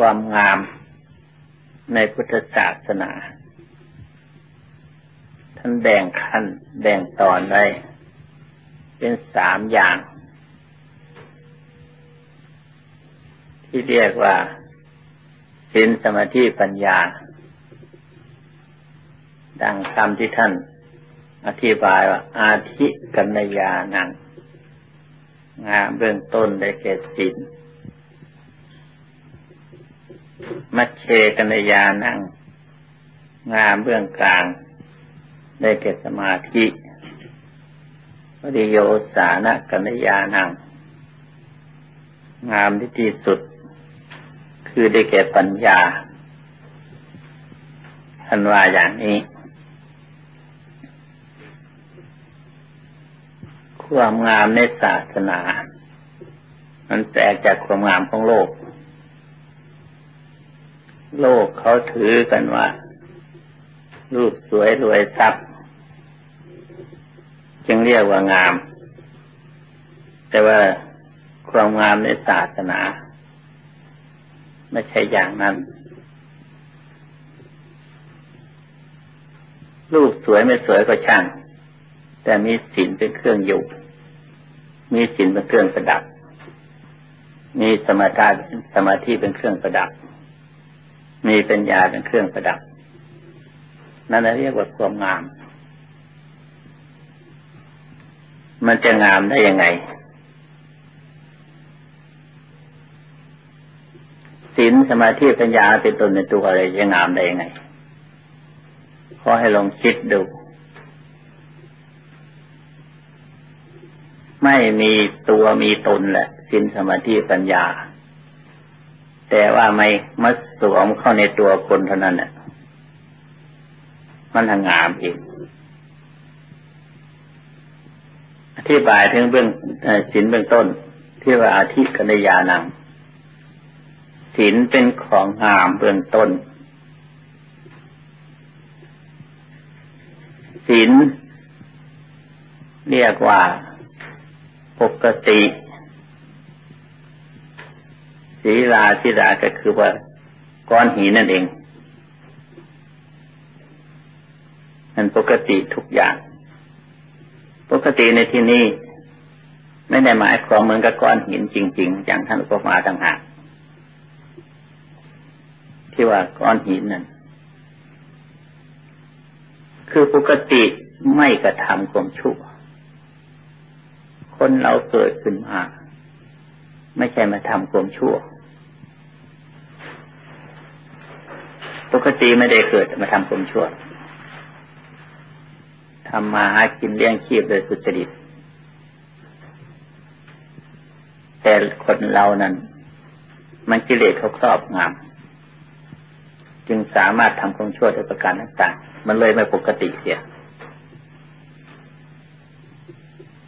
ความงามในพุทธศาสนา ท่านแบ่งขั้นแบ่งตอนไว้เป็นสามอย่าง ที่เรียกว่าสินสมาธิปัญญา ดังคำที่ท่านอธิบายว่า อาธิกัญญานังงามเบื้องต้นได้แก่สิน มัชเชกัญญานั่ง งามเบื้องกลาง ได้แก่สมาธิปริโยสานะกัญญานั่ง งามที่ที่สุด คือได้แก่ปัญญาทันว่าอย่างนี้ ความงามในศาสนา มันแตกจากความงามของโลก โลกเขาถือกันว่า รูปสวยรวยทรัพย์จึงเรียกว่างาม แต่ว่าความงามในศาสนา ไม่ใช่อย่างนั้น รูปสวยไม่สวยก็ช่าง แต่มีศีลเป็นเครื่องอยู่ มีศีลเป็นเครื่องประดับ มีสมาธิสมาธิเป็นเครื่องประดับ มีปัญญาเป็นเครื่องประดับ นั่นเรียกว่าความงาม มันจะงามได้ยังไงศีลสมาธิปัญญาเป็นตนในตัวอะไรจะงามได้ยังไงขอให้ลองคิดดู ไม่มีตัวมีตนแหละศีลสมาธิปัญญา แต่ว่าไม่มาสวมเข้าในตัวคนเท่านั้นเนี่ยมันทางงามอีกอธิบายถึงเบื้องศีลเบื้องต้น ที่ว่าอาทิกัญญานังศีลเป็นของงามเบื้องต้นศีลเรียกว่าปกติ ศีลาศีลาก็คือว่าก้อนหินนั่นเองมันปกติทุกอย่าง ปกติในที่นี้ไม่ได้หมายความเหมือนกับก้อนหินจริง ๆ อย่างท่านอุปมาต่างหากที่ว่าก้อนหินนั่นคือปกติไม่กระทำความชั่ว คนเราเกิดขึ้นมา ไม่ใช่มาทำความชั่ว ปกติไม่ได้เกิดมาทำความชั่วทำมาหากินเลี้ยงชีพโดยสุจริต แต่คนเรานั้น มันกิเลสเขาครอบงำจึงสามารถทำความชั่วด้วยประการต่างๆ มันเลยไม่ปกติเสีย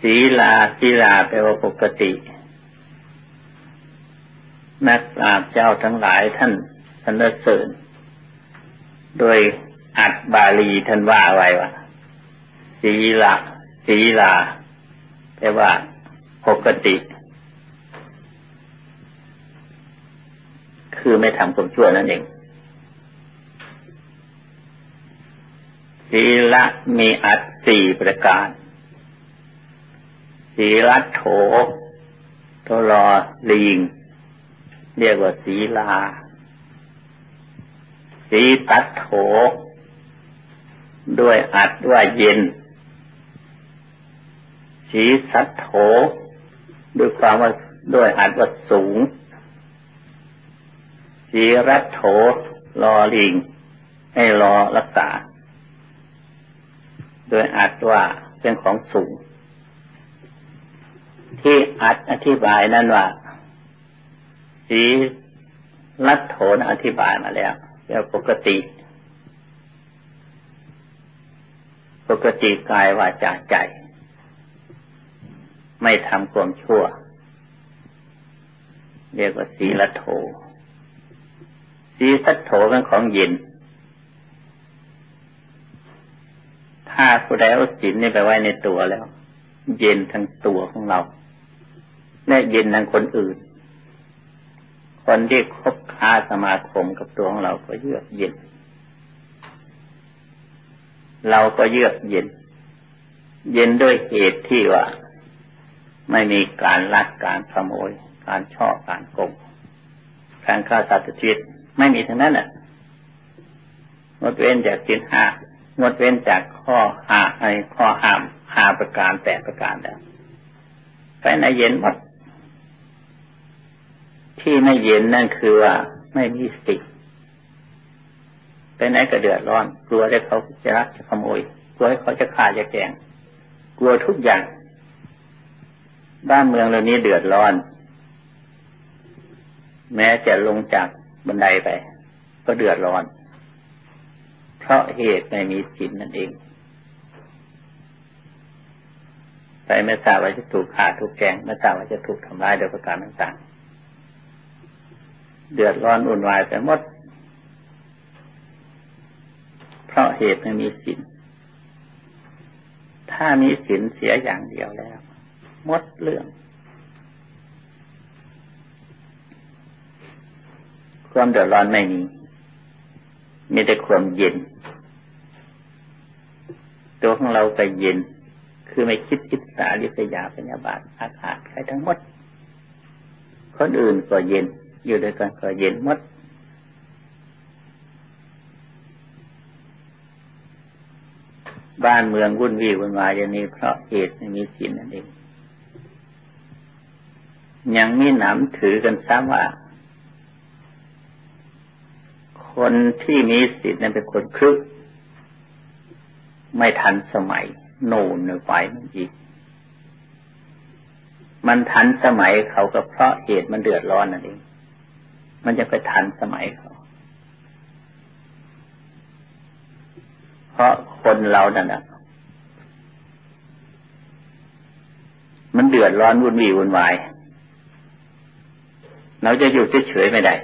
ศีลาศีลาแปลว่าปกติ นักปราชญ์เจ้าทั้งหลายท่านสรรเสริญ โดยอัดบาลีท่านว่าไว้ว่าศีละศีลาแปลว่าปกติ คือไม่ทำความชั่วนั่นเองศีละมีอัดสี่ประการศีลัโถตรอลิงเรียกว่าศีลา สีตัดโถ ด้วยอัดว่าเย็น สีสัดโถ ด้วยความว่าด้วยอัดว่าสูง สีรัดโถรอลิง ให้รอรักษา โดยอัดว่าเป็นของสูง ที่อัดอธิบายนั่นว่า สีรัดโถนอธิบายมาแล้ว เรียกปกติ ปกติกายวาจาใจ ไม่ทำความชั่ว เรียกว่าสีละโถสีสัทโถเป็นของเย็น ถ้าผู้ใดเอาศีลนี่ไปไว้ในตัวแล้ว เย็นทั้งตัวของเรา และเย็นทั้งคนอื่น คนที่คบค้าสมาคมกับตัวของเราก็เยือกเย็น เราก็เยือกเย็น เย็นด้วยเหตุที่ว่า ไม่มีการลักการขโมย การช่อการโกงการฆ่าสัตว์ชีวิตไม่มีทั้งนั้นแหละงดเว้นจากสินห้างดเว้นจากข้อหาไอ้ข้อห้ามห้าประการแปดประการแล้วไปในเย็นหมด ที่ไม่เย็นนั่นคือว่าไม่มีสติไปไหนก็เดือดร้อน กลัวได้เขาจะรักจะขโมย กลัวให้เขาจะฆ่าจะแกง กลัวทุกอย่าง บ้านเมืองเรานี้เดือดร้อน แม้จะลงจากบันไดไป ก็เดือดร้อน เพราะเหตุไม่มีศีลนั่นเอง ไปไม่ทราบว่าจะถูกฆ่าถูกแกงไม่ทราบว่าจะถูกทำร้ายโดยประการต่างๆ เดือดร้อนอุ่นวายไปหมด เพราะเหตุไม่มีศีลถ้ามีศีลเสียอย่างเดียวแล้วหมดเรื่อง ความเดือดร้อนไม่มีมีแต่ความเย็น ตัวของเราก็เย็น คือไม่คิดคิดสาลิษยาปัญญาบาตอาฆาตใครทั้งหมด คนอื่นก็เย็น อยู่ด้วยกันก็เย็นหมดบ้านเมืองวุ่นวี่วุ่นวายอย่างนี้เพราะเหตุไม่มีศีลนั่นเองยังมีหนำถือกันซ้ำว่า คนที่มีศีลนั้นเป็นคนครึก ไม่ทันสมัย โน่นไปมันอีก มันทันสมัยเขาก็เพราะเหตุมันเดือดร้อนนั่นเอง มันจะไปทันสมัยเขาเพราะคนเรานั่นแหะมันเดือดร้อนวุ่นวี่วุ่นวาย เราจะอยู่เฉยๆไม่ได้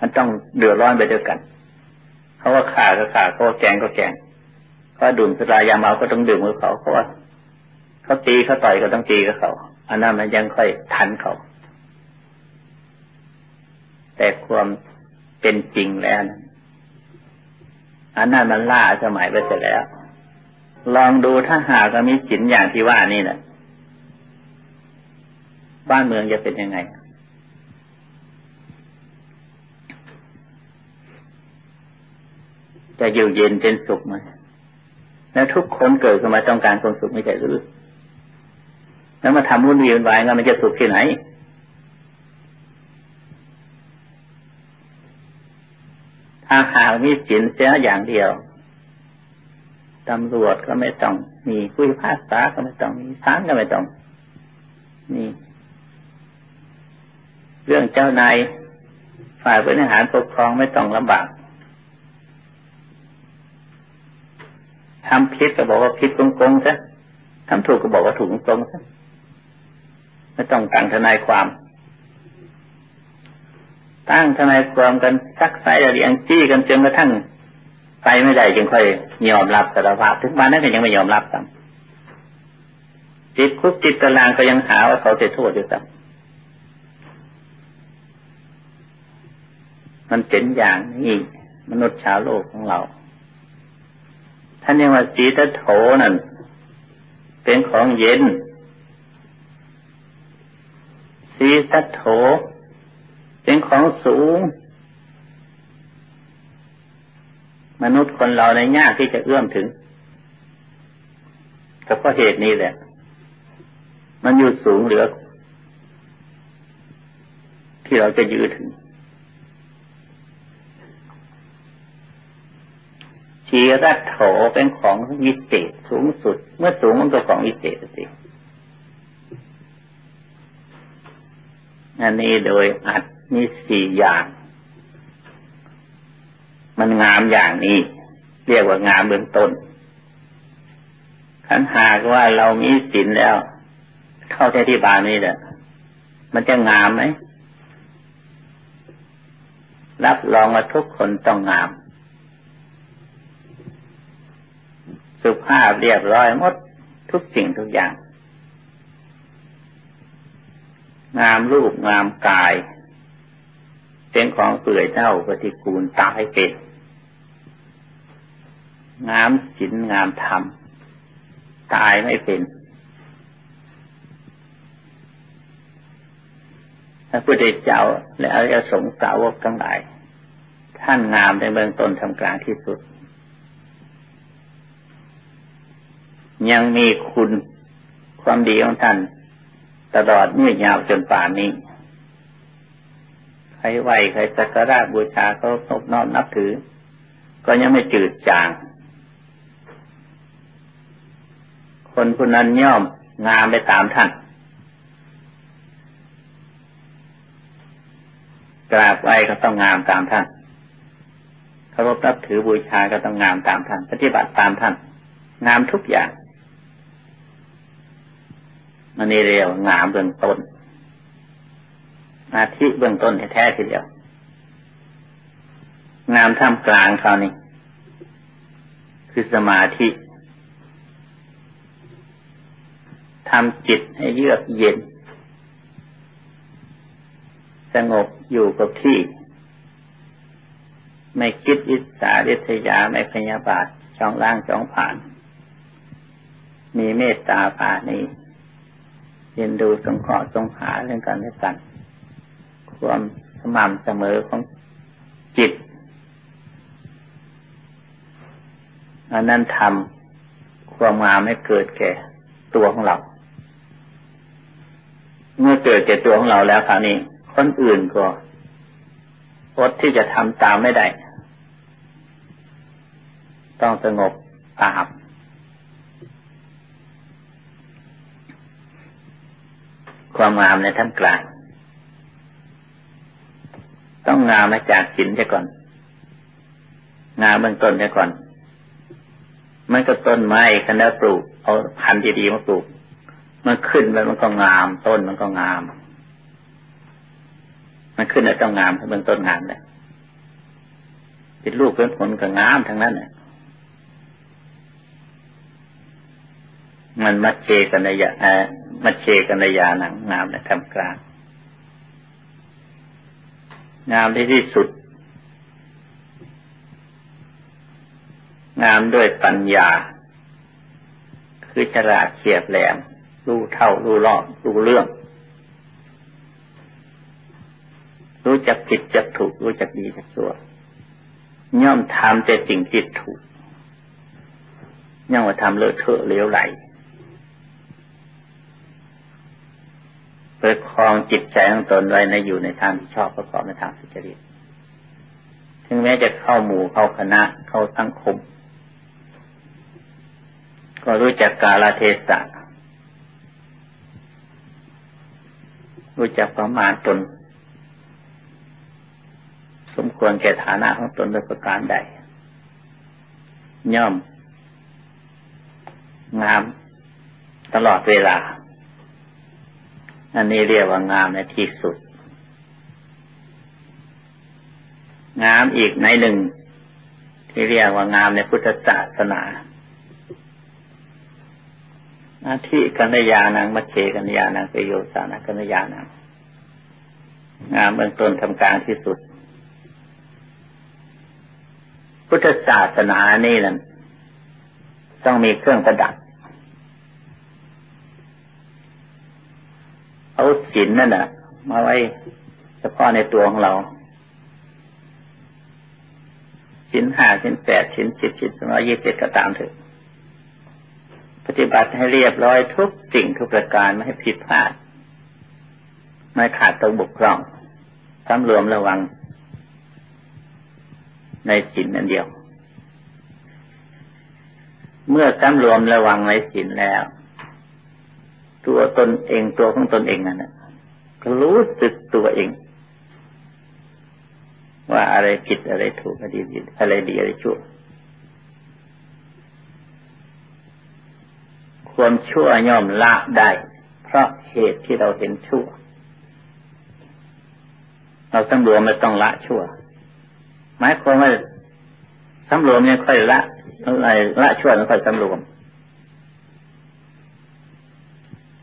มันต้องเดือดร้อนไปด้วยกัน เขาว่าข่าก็ข่าเขาว่าแกงก็แกงเขาดื่มสุรายาเมาก็ต้องดื่มกับเขาเขาว่าเขาตีเขาต่อยก็ต้องตีกับเขา อันนั้นมันยังค่อยทันเขา แต่ความเป็นจริงแล้วอันนั้นมันล่าสมัยไปเสร็จแล้ว ลองดูถ้าหากมีสินอย่างที่ว่านี่นะบ้านเมืองจะเป็นยังไง จะอยู่เย็นเป็นสุขไหมแล้วทุกคนเกิดขึ้นมาต้องการความสุขไม่ใช่หรือแล้วมาทำวุ่นวี่วุ่นวายงั้นมันจะสุขที่ไหน ถ้าหากมีสินเสียอย่างเดียว ตำรวจก็ไม่ต้อง มีผู้พิพากษาก็ไม่ต้องมีศาลก็ไม่ต้องนี่เรื่องเจ้านายฝ่ายบริหารปกครองไม่ต้องลำบากทำผิดก็บอกว่าผิดตรงๆซะทำถูกก็บอกว่าถูกตรงๆซะไม่ต้องตั้งทนายความ ตั้งทนายความกันซักไซ้เรียงจี้กันจนกระทั่งไปไม่ได้จึงค่อยยอมรับสารภาพถึงวันนั้นก็ยังไม่ยอมรับซ้ำจิตคุกจิตตารางก็ยังหาว่าเขาจะโทษอยู่ซ้ำมันเป็นอย่างนี้มนุษย์ชาวโลกของเรา ท่านเรียกว่าสีตโถนั่นเป็นของเย็นสีตโถ เป็นของสูง มนุษย์คนเราในยากที่จะเอื้อมถึงก็เพราะเหตุนี้แหละ มันอยู่สูงเหลือ ที่เราจะยืดถึงชีรัตโถเป็นของวิเศษสูงสุด เมื่อสูงมันก็ของวิเศษสิอันนี้โดยอัด มีสี่อย่าง มันงามอย่างนี้ เรียกว่างามเบื้องต้นขันหากว่าเรามีศีลแล้ว เข้าที่ที่บานนี้แหละมันจะงามไหมรับรองว่าทุกคนต้องงาม สุภาพเรียบร้อยหมดทุกสิ่งทุกอย่าง งามรูปงามกาย เป็นของเปื่อยเน่าปฏิกูลตายเป็นงามศีลงามธรรม ตายไม่เป็นพระพุทธเจ้าและอริยสงฆ์สาวกทั้งหลาย ท่านงามในเบื้องต้นทำกลางที่สุด ยังมีคุณความดีของท่าน ตลอดเมื่อยาวจนป่านนี้ ใครไหวใครสักการะบูชาเขานบน้อมนับถือ ก็ยังไม่จืดจาง คนคนนั้นย่อมงามไปตามท่านกราบไหวก็ต้องงามตามท่านเคารพนับถือบูชาก็ต้องงามตามท่าน ปฏิบัติตามท่าน งามทุกอย่างมันนี่เรียวงามเบื้องต้น อาทิเบื้องต้นแท้ทีเดียวงามท่ามกลางเขาวนี่คือสมาธิทำจิตให้เยือกเย็น สงบอยู่กับที่ ไม่คิดอิสาริษยาไม่พยาบาทช่องล่างช่องผ่าน มีเมตตาผ่านี้เรียนดูสงเคราะห์สงหาเรื่องการให้กัน ความสม่ำเสมอของจิตอันนั้นทำความงามให้เกิดแก่ตัวของเรา เมื่อเกิดแก่ตัวของเราแล้วคราวนี้ คนอื่นก็อดที่จะทำตามไม่ได้ ต้องสงบตามความงามในท่ามกลาง ต้องงามมาจากศีลซะก่อน งามเบื้องต้นซะก่อนมันก็ต้นไม้คันแล้วปลูก เอาพันธุ์ดีๆมาปลูก มันขึ้นไปมันก็งาม ต้นมันก็งาม มันขึ้นแล้วต้องงามเบื้องต้นงามเลยเป็นลูกเป็นผลก็งามทั้งนั้นเลยมันมัดเจกันในยะมัชเชกัญญาหนังงามในธรรมกลาง งามที่ที่สุด งามด้วยปัญญา คือฉลาดเฉียบแหลม รู้เท่า รู้รอบ รู้เรื่อง รู้จักผิดจักถูก รู้จักดีจักชั่วย่อมทำแต่สิ่งที่ถูกย่อมว่าทำเลอะเทอะเลี้ยวไหล เปิดคลองจิตใจของตนไว้ในอยู่ในทางที่ชอบประกอบในทางสุจริต ถึงแม้จะเข้าหมู่เข้าคณะเข้าสังคม ก็รู้จักกาลเทศะรู้จักประมาณตน สมควรแก่ฐานะของตนโดยประการใด ย่อม งามตลอดเวลา อันนี้เรียกว่างามในที่สุด งามอีกในหนึ่ง ที่เรียกว่างามในพุทธศาสนาหน้าที่กัญญาณังมัชเชกัญญาณังปโยสานะกัญญาณังงามเบื้องต้นทำกลางที่สุด พุทธศาสนานี่นั่นต้องมีเครื่องประดับ เอาศีลนั่นน่ะ มาไว้เฉพาะในตัวของเราสินห้าสินแปดสินสิบสินสองร้อยยี่สิบเจ็ดก็ตามเถอะปฏิบัติให้เรียบร้อยทุกสิ่งทุกประการไม่ให้ผิดพลาด ไม่ขาดตรงบกพร่องสำรวมระวัง ในสินนั่นเดียว เมื่อสำรวมระวังในสินแล้ว ตัวตนเองตัวของตนเองนั่นนะก็รู้สึกตัวเอง ว่าอะไรผิดอะไรถูกอะไรดีอะไรดีอะไรชั่วความชั่วย่อมละได้ เพราะเหตุที่เราเห็นชั่ว เราสำรวมไม่ต้องละชั่วหมายความว่าสำรวมเนี่ยค่อยละอะไรละชั่วแล้วค่อยสำรวม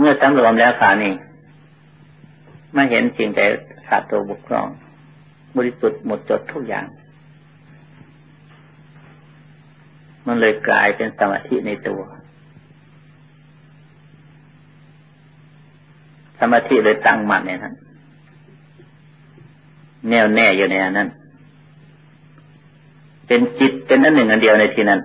เมื่อสำรวมแล้วขานี่ไม่เห็นสิ่งใดขาดตัวบุกครอง บริสุทธิ์หมดจดทุกอย่าง มันเลยกลายเป็นสมาธิในตัว สมาธิเลยตั้งมั่นในนั้นแน่วแน่อยู่ในนั้น เป็นจิตเป็นอันหนึ่งอันเดียวในที่นั้น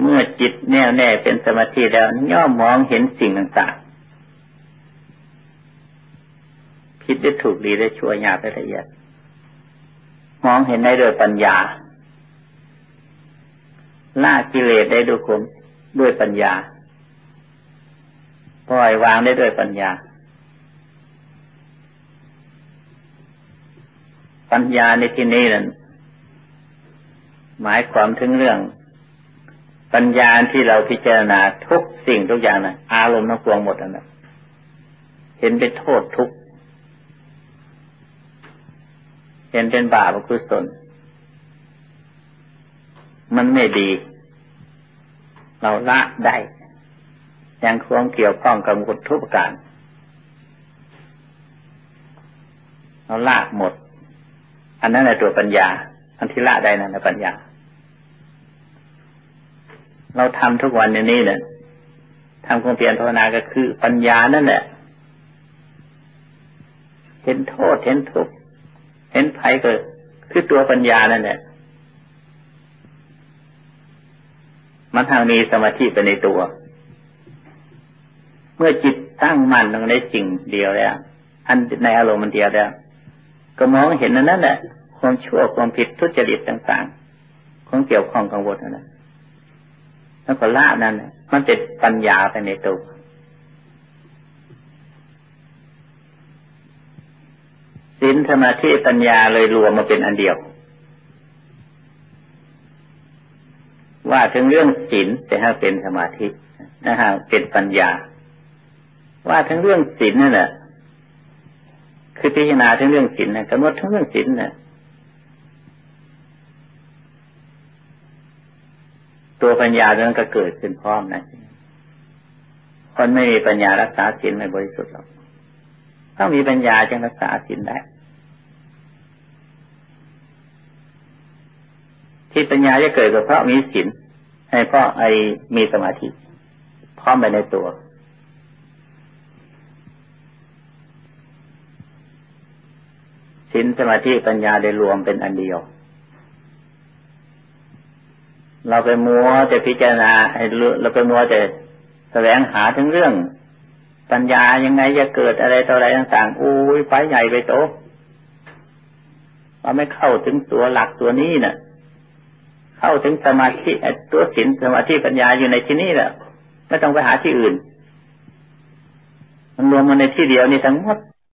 เมื่อจิตแน่วแน่เป็นสมาธิแล้วย่อมมองเห็นสิ่งต่างๆคิดได้ถูกดีได้ชั่วหยาบได้ละเอียด มองเห็นได้ด้วยปัญญาล่ากิเลสได้ด้วยความด้วยปัญญาปล่อยวางได้ด้วยปัญญา ปัญญาในที่นี้นั้นหมายความถึงเรื่อง ปัญญาที่เราพิจารณาทุกสิ่งทุกอย่างนะอารมณ์ทั้งปวงหมดนะเห็นเป็นโทษทุกเห็นเป็นบาปกุศลมันไม่ดี เราละได้ ยังควงเกี่ยวข้องกับกฎทุกประการเราละหมด อันนั้นแหละตัวปัญญา อันที่ละได้นั่นแหละปัญญา เราทำทุกวันในนี้เนี่ยทำความเพียรภาวนาก็คือปัญญานั่นแหละ เห็นโทษเห็นทุกข์เห็นภัยเกิดคือตัวปัญญานั่นแหละมันทางมีสมาธิไปในตัว เมื่อจิตตั้งมั่นลงในสิ่งเดียวแล้วอันในอารมณ์มันเดียวแล้ว ก็มองเห็นนั้นแหละความชั่วความผิดทุจริตต่างๆของเกี่ยวข้องกังวลนั้นแหล้ วก็ละนั้นมันเป็นปัญญาไปในตัวสินสมาธิปัญญาเลยรวมมาเป็นอันเดียว ว่าถึงเรื่องศีลแต่ถ้าเป็นสมาธินะฮะเป็นปัญญา ว่าทั้งเรื่องศีลนั่นแหละคือพิจารณาทั้งเรื่องศีลนะกำหนดทั้งเรื่องศีลนะ ตัวปัญญาเรื่องก็เกิดขึ้นพร้อมนะคนไม่มีปัญญารักษาศีลไม่บริสุทธิ์หรอกต้องมีปัญญาจึงรักษาศีลได้ ที่ปัญญาจะเกิดก็เพราะมีศีลให้เพราะไอ้มีสมาธิพร้อมไปในตัวศีลสมาธิปัญญาได้รวมเป็นอันเดียว เราไปมัวจะพิจารณาเราไปมัวจะแสวงหาถึงเรื่อง ปัญญายังไงจะเกิดอะไรต่ออะไรต่างๆอุ้ยไปใหญ่ไปโตเราไม่เข้าถึงตัวหลักตัวนี้นะ่ะ เข้าถึงสมาธิตัวศีลสมาธิปัญญาอยู่ในที่นี้แหละไม่ต้องไปหาที่อื่น มันรวมมาในที่เดียวนี่ทั้งหมด